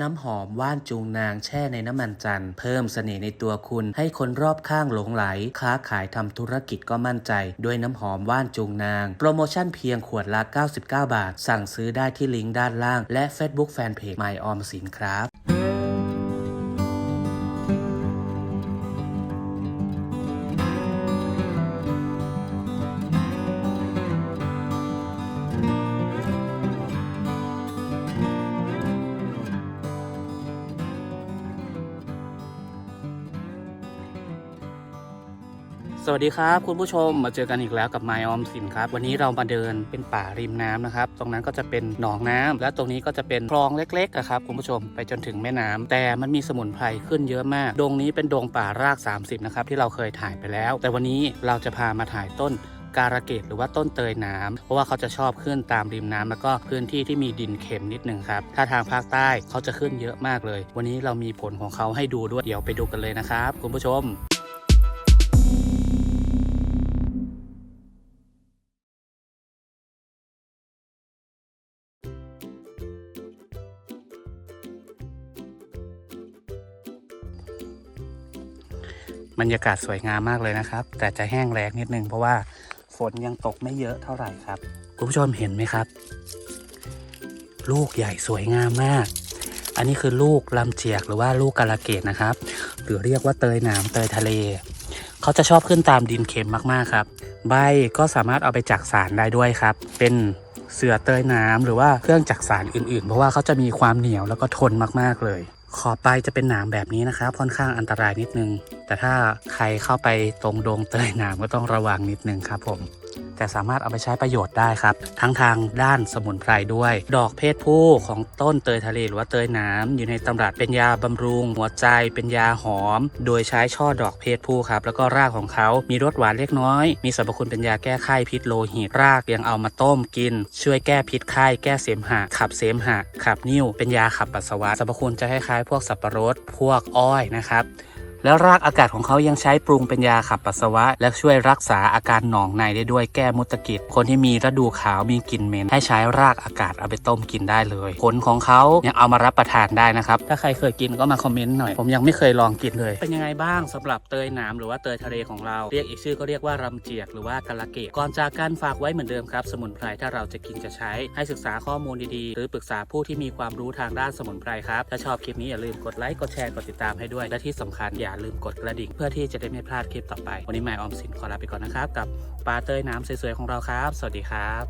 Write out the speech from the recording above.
น้ำหอมว่านจูงนางแช่ในน้ำมันจันทร์เพิ่มเสน่ห์ในตัวคุณ ให้คนรอบข้างหลงไหล ค้าขายทำธุรกิจก็มั่นใจ ด้วยน้ำหอมว่านจูงนาง โปรโมชั่นเพียงขวดละ 99 บาท สั่งซื้อได้ที่ลิงก์ด้านล่าง และ Facebook Fanpage ไมออมสินครับ สวัสดีครับ คุณผู้ชมมาเจอกันอีกแล้วกับไมออมสินครับ วันนี้เรามาเดินเป็นป่าริมน้ำนะครับ ตรงนั้นก็จะเป็นหนองน้ำและตรงนี้ก็จะเป็นคลองเล็กๆครับคุณผู้ชมไปจนถึงแม่น้ำแต่มันมีสมุนไพรขึ้นเยอะมาก ดงนี้เป็นดงป่าราก 30 นะครับ ที่เราเคยถ่ายไปแล้ว แต่วันนี้เราจะพามาถ่ายต้นการะเกดหรือว่าต้นเตยน้ำเพราะว่าเขาจะชอบขึ้นตามริมน้ำแล้วก็พื้นที่ที่มีดินเค็มนิดนึงครับ ถ้าทางภาคใต้เขาจะขึ้นเยอะมากเลย วันนี้เรามีผลของเขาให้ดูด้วย เดี๋ยวไปดูกันเลยนะครับ คุณผู้ชม บรรยากาศสวยงามมากเลยนะครับ แต่จะแห้งแล้งนิดนึงเพราะว่าฝนยังตกไม่เยอะเท่าไหร่ครับคุณผู้ชมเห็นไหมครับ ลูกใหญ่สวยงามมาก อันนี้คือลูกลำเจียกหรือว่าลูกกาลาเกตนะครับ หรือเรียกว่าเตยหนามเตยทะเล เขาจะชอบขึ้นตามดินเค็มมากๆครับ ใบก็สามารถเอาไปจักสารได้ด้วยครับ เป็นเสือเตยน้ำหรือว่าเครื่องจักสารอื่นๆ เพราะว่าเขาจะมีความเหนียวแล้วก็ทนมากๆเลย ขอบใบจะเป็นหนามแบบนี้นะครับค่อนข้างอันตรายนิดนึง แต่ถ้าใครเข้าไปตรงดงเตยหนามก็ต้องระวังนิดนึงครับผมแต่สามารถเอาไปใช้ประโยชน์ได้ครับ ทั้งทางด้านสมุนไพรด้วย ดอกเพศผู้ของต้นเตยทะเลหรือว่าเตยน้ำอยู่ในตำรับเป็นยาบำรุง หัวใจเป็นยาหอม โดยใช้ช่อดอกเพศผู้ครับ แล้วก็รากของเขา มีรสหวานเล็กน้อย มีสรรพคุณเป็นยาแก้ไข้พิษโลหิต รากยังเอามาต้มกิน ช่วยแก้พิษไข้แก้เสมหะ ขับเสมหะ ขับนิ่ว เป็นยาขับปัสสาวะสรรพคุณจะคล้ายๆพวกสับปะรดพวกอ้อยนะครับ แล้วรากอากาศของเขายังใช้ปรุงเป็นยาขับปัสสาวะ และช่วยรักษาอาการหนองในได้ด้วยแก้มุตกิจคนที่มีฤดูขาวมีกลิ่นเหม็นให้ใช้รากอากาศเอาไปต้มกินได้เลย ผลของเขายังเอามารับประทานได้นะครับ ถ้าใครเคยกินก็มาคอมเมนต์หน่อย ผมยังไม่เคยลองกินเลย เป็นยังไงบ้างสำหรับเตยหนามหรือว่าเตยทะเลของเรา เรียกอีกชื่อก็เรียกว่ารำเจียกหรือว่ากะละเกดก่อนจากกันฝากไว้เหมือนเดิมครับสมุนไพรถ้าเราจะกินจะใช้ให้ศึกษาข้อมูลดีๆ หรือปรึกษาผู้ที่มีความรู้ทางด้านสมุนไพรครับถ้าชอบคลิปนี้อย่าลืมกดไลค์กดแชร์กดติดตามให้ด้วยและที่สำคัญาลืมกดกระดิ่งเพื่อที่จะได้ไม่พลาดคลิปต่อไป วันนี้หมายออมสินขอลาไปก่อนนะครับ กับปลาเตยน้ำสวยๆของเราครับ สวัสดีครับ